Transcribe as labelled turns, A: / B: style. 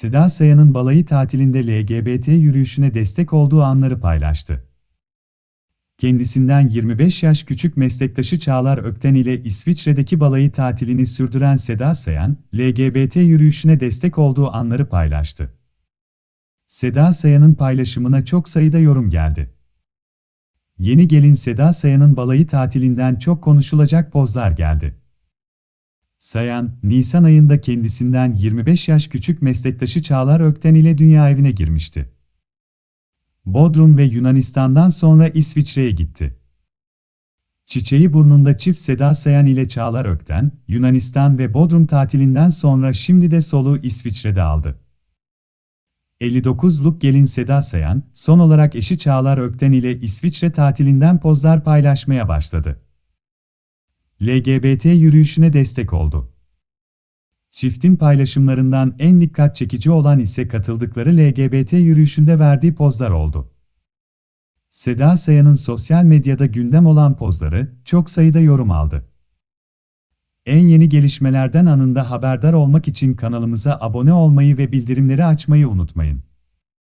A: Seda Sayan'ın balayı tatilinde LGBT yürüyüşüne destek olduğu anları paylaştı. Kendisinden 25 yaş küçük meslektaşı Çağlar Ökten ile İsviçre'deki balayı tatilini sürdüren Seda Sayan, LGBT yürüyüşüne destek olduğu anları paylaştı. Seda Sayan'ın paylaşımına çok sayıda yorum geldi. Yeni gelin Seda Sayan'ın balayı tatilinden çok konuşulacak pozlar geldi. Sayan, Nisan ayında kendisinden 25 yaş küçük meslektaşı Çağlar Ökten ile dünya evine girmişti. Bodrum ve Yunanistan'dan sonra İsviçre'ye gitti. Çiçeği burnunda çift Seda Sayan ile Çağlar Ökten, Yunanistan ve Bodrum tatilinden sonra şimdi de soluğu İsviçre'de aldı. 59'luk gelin Seda Sayan, son olarak eşi Çağlar Ökten ile İsviçre tatilinden pozlar paylaşmaya başladı. LGBT yürüyüşüne destek oldu. Çiftin paylaşımlarından en dikkat çekici olan ise katıldıkları LGBT yürüyüşünde verdiği pozlar oldu. Seda Sayan'ın sosyal medyada gündem olan pozları çok sayıda yorum aldı. En yeni gelişmelerden anında haberdar olmak için kanalımıza abone olmayı ve bildirimleri açmayı unutmayın.